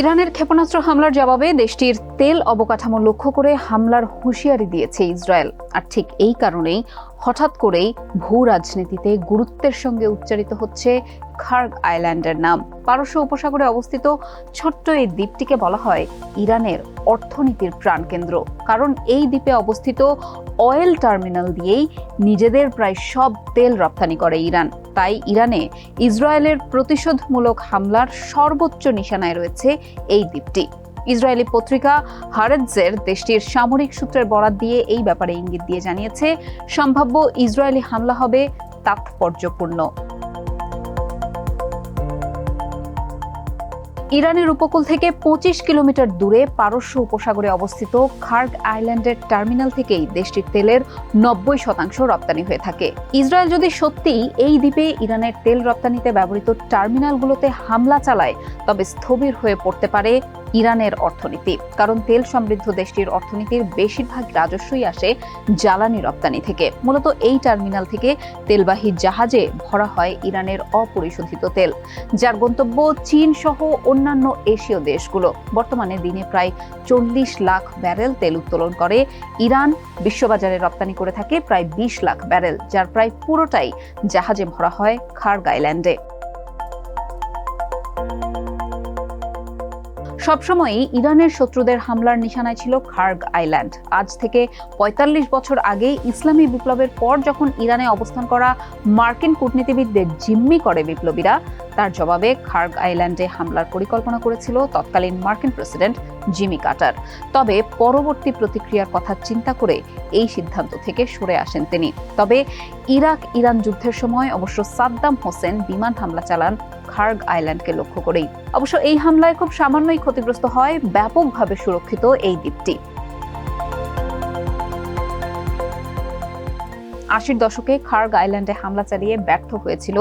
ইরানের ক্ষেপণাস্ত্র হামলার জবাবে দেশটির তেল অবকাঠামো লক্ষ্য করে হামলার হুঁশিয়ারি দিয়েছে ইসরায়েল। আর ঠিক এই কারণেই হঠাৎ করেই ভূ রাজনীতিতে গুরুত্বের সঙ্গে উচ্চারিত হচ্ছে খার্গ আইল্যান্ডের নাম। পারস্য উপসাগরে অবস্থিত ছোট্ট এই দ্বীপটিকে বলা হয় ইরানের অর্থনীতির প্রাণকেন্দ্র। কারণ এই দ্বীপে অবস্থিত অয়েল টার্মিনাল দিয়েই নিজেদের প্রায় সব তেল রপ্তানি করে ইরান। তাই ইরানে ইসরায়েলের প্রতিশোধমূলক হামলার সর্বোচ্চ নিশানায় রয়েছে এই দ্বীপটি। ইসরায়েলি পত্রিকা হারেজের দেশটির সামরিক সূত্রের বরাত দিয়ে এই ব্যাপারে ইঙ্গিত দিয়ে জানিয়েছে, সম্ভাব্য ইসরায়েলি হামলা হবে তাৎপর্যপূর্ণ। ইরানের উপকূল থেকে পঁচিশ কিলোমিটার দূরে পারস্য উপসাগরে অবস্থিত খার্গ আইল্যান্ডের টার্মিনাল থেকেই দেশটির তেলের নব্বই শতাংশ রপ্তানি হয়ে থাকে। ইসরায়েল যদি সত্যিই এই দ্বীপে ইরানের তেল রপ্তানিতে ব্যবহৃত টার্মিনালগুলোতে হামলা চালায়, তবে স্থবির হয়ে পড়তে পারে ইরানের অর্থনীতি। কারণ তেল সমৃদ্ধ দেশটির অর্থনীতির বেশিরভাগ রাজস্বই আসে জ্বালানি রপ্তানি থেকে। মূলত এই টার্মিনাল থেকে তেলবাহী জাহাজে ভরা হয় ইরানের অপরিশোধিত তেল, যার গন্তব্য চীন সহ অন্যান্য এশীয় দেশগুলো। বর্তমানে দিনে প্রায় চল্লিশ লাখ ব্যারেল তেল উত্তোলন করে ইরান। বিশ্ববাজারে রপ্তানি করে থাকে প্রায় বিশ লাখ ব্যারেল, যার প্রায় পুরোটাই জাহাজে ভরা হয় খার্গ আইল্যান্ডে। সবসময়ই ইরানের শত্রুদের হামলার নিশানায় ছিল খার্গ আইল্যান্ড। আজ থেকে ৪৫ বছর আগে ইসলামী বিপ্লবের পর যখন ইরানে অবস্থান করা মার্কিন কূটনীতিবিদদের জিম্মি করে বিপ্লবীরা তার জবাবে খার্গ আইল্যান্ডে হামলার পরিকল্পনা করেছিল তৎকালীন মার্কিন প্রেসিডেন্ট জিমি কাটার। তবে পরবর্তী প্রতিক্রিয়ার কথা চিন্তা করে এই সিদ্ধান্ত থেকে সরে আসেন তিনি। তবে ইরাক ইরান যুদ্ধের সময় অবশ্য সাদ্দাম হোসেন বিমান হামলা চালান খার্গ আইল্যান্ডকে লক্ষ্য করেই। অবশ্য এই হামলায় খুব সামান্যই ক্ষতিগ্রস্ত হয়, ব্যাপকভাবে সুরক্ষিত এই দ্বীপটি। আশির দশকে খার্গ আইল্যান্ডে হামলা চালিয়ে ব্যর্থ হয়েছিল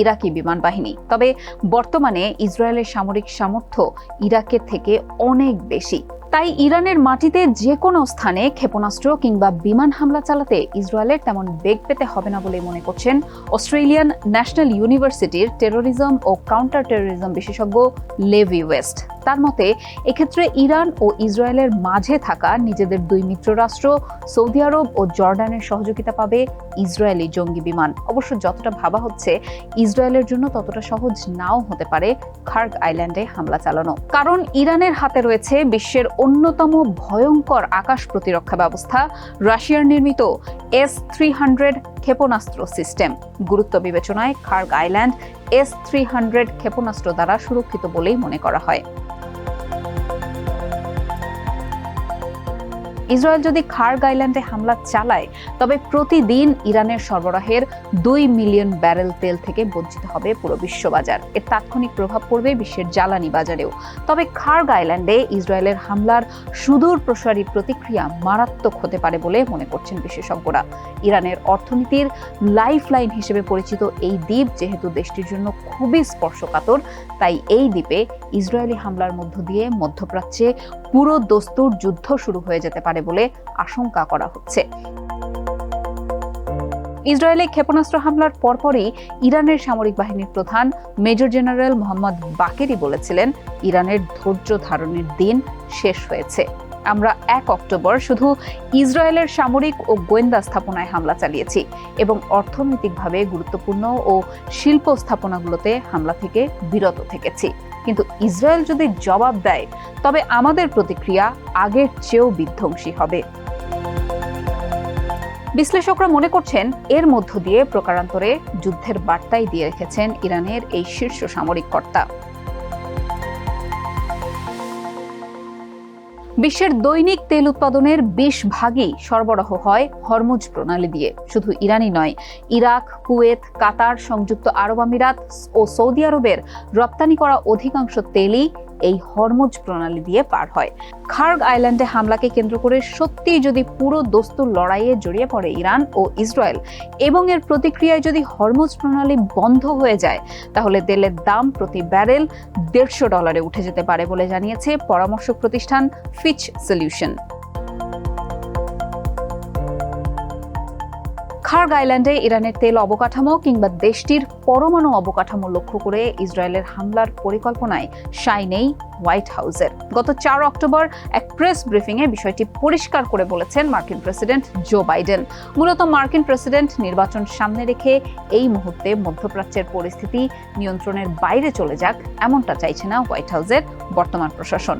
ইরাকি বিমান বাহিনী। তবে বর্তমানে ইসরায়েলের সামরিক সামর্থ্য ইরাকের থেকে অনেক বেশি। তাই ইরানের মাটিতে যে কোনো স্থানে ক্ষেপণাস্ত্র কিংবা বিমান হামলা চালাতে ইসরায়েলের তেমন বেগ পেতে হবে না বলে মনে করছেন অস্ট্রেলিয়ান ন্যাশনাল ইউনিভার্সিটির টেরোরিজম ও কাউন্টার টেরোরিজম বিশেষজ্ঞ লেভি ওয়েস্ট। তার মতে, এক্ষেত্রে ইরান ও ইসরায়েলের মাঝে থাকা নিজেদের দুই মিত্র রাষ্ট্র, সৌদি আরব ও জর্ডানের সহযোগিতা পাবে ইসরায়েলি জঙ্গি বিমান। অবশ্য যতটা ভাবা হচ্ছে, ইসরায়েলের জন্য ততটা সহজ নাও হতে পারে খার্গ আইল্যান্ডে হামলা চালানো। কারণ ইরানের হাতে রয়েছে বিশ্বের অন্যতম ভয়ঙ্কর আকাশ প্রতিরক্ষা ব্যবস্থা, রাশিয়ার নির্মিত এস থ্রি হান্ড্রেড ক্ষেপণাস্ত্র সিস্টেম। গুরুত্ব বিবেচনায় Kharg island S three hundred ক্ষেপণাস্ত্র দ্বারা সুরক্ষিত বলেই মনে করা হয়। ইসরায়েল যদি খার্গ আইল্যান্ডে হামলা চালায়, তবে প্রতিদিন ইরানের সরবরাহের দুই মিলিয়ন ব্যারেল তেল থেকে বঞ্চিত হবে পুরো বিশ্ববাজার। এর তাৎক্ষণিক প্রভাব পড়বে বিশ্বের জ্বালানি বাজারেও। তবে খার্গ আইল্যান্ডে ইসরায়েলের হামলার সুদূর প্রসারী প্রতিক্রিয়া মারাত্মক হতে পারে বলে মনে করছেন বিশেষজ্ঞরা। ইরানের অর্থনীতির লাইফ লাইন হিসেবে পরিচিত এই দ্বীপ যেহেতু দেশটির জন্য খুবই স্পর্শকাতর, তাই এই দ্বীপে ইসরায়েলি হামলার মধ্য দিয়ে মধ্যপ্রাচ্যে পুরো দস্তুর যুদ্ধ শুরু হয়ে যেতে পারে বলে আশঙ্কা করা হচ্ছে। ইসরায়েলে ক্ষেপণাস্ত্র হামলার পরপরই ইরানের সামরিক বাহিনীর প্রধান মেজর জেনারেল মোহাম্মদ বাকেরি বলেছিলেন, ইরানের ধৈর্য ধারণের দিন শেষ হয়েছে। আমরা এক অক্টোবর শুধু ইসরায়েলের সামরিক ও গোয়েন্দা স্থাপনায় হামলা চালিয়েছি এবং অর্থনৈতিকভাবে গুরুত্বপূর্ণ ও শিল্প স্থাপনাগুলোতে হামলা থেকে বিরত থেকেছি। কিন্তু ইসরায়েল যদি জবাব দেয়, তবে আমাদের প্রতিক্রিয়া আগের চেয়েও বিধ্বংসী হবে। বিশ্লেষকরা মনে করছেন, এর মধ্য দিয়ে প্রকারান্তরে যুদ্ধের বার্তাই দিয়ে রেখেছেন ইরানের এই শীর্ষ সামরিক কর্তা। বিশ্বের দৈনিক তেল উৎপাদনের বেশ ভাগই সরবরাহ হয় হরমুজ প্রণালী দিয়ে। শুধু ইরানই নয়, ইরাক, কুয়েত, কাতার, সংযুক্ত আরব আমিরাত ও সৌদি আরবের রপ্তানি করা অধিকাংশ তেলই এই হরমুজ প্রণালী দিয়ে পার হয়। খার্গ আইল্যান্ডে হামলাকে কেন্দ্র করে সত্যিই যদি পুরো দস্তুর লড়াইয়ে জড়িয়ে পড়ে ইরান ও ইসরায়েল এবং এর প্রতিক্রিয়ায় যদি হরমুজ প্রণালী বন্ধ হয়ে যায়, তাহলে তেলের দাম প্রতি ব্যারেল দেড়শো ডলারে উঠে যেতে পারে বলে জানিয়েছে পরামর্শক প্রতিষ্ঠান ফিচ সলিউশন খার্গ আইল্যান্ডে ইরানের তেল অবকাঠামো কিংবা দেশটির পরমাণু অবকাঠামো লক্ষ্য করে ইসরায়েলের হামলার পরিকল্পনায় সাই নেই হোয়াইট হাউসের। গত চার অক্টোবর এক প্রেস ব্রিফিংয়ে বিষয়টি পরিষ্কার করে বলেছেন মার্কিন প্রেসিডেন্ট জো বাইডেন। মূলত মার্কিন প্রেসিডেন্ট নির্বাচন সামনে রেখে এই মুহূর্তে মধ্যপ্রাচ্যের পরিস্থিতি নিয়ন্ত্রণের বাইরে চলে যাক, এমনটা চাইছে না হোয়াইট হাউসের বর্তমান প্রশাসন।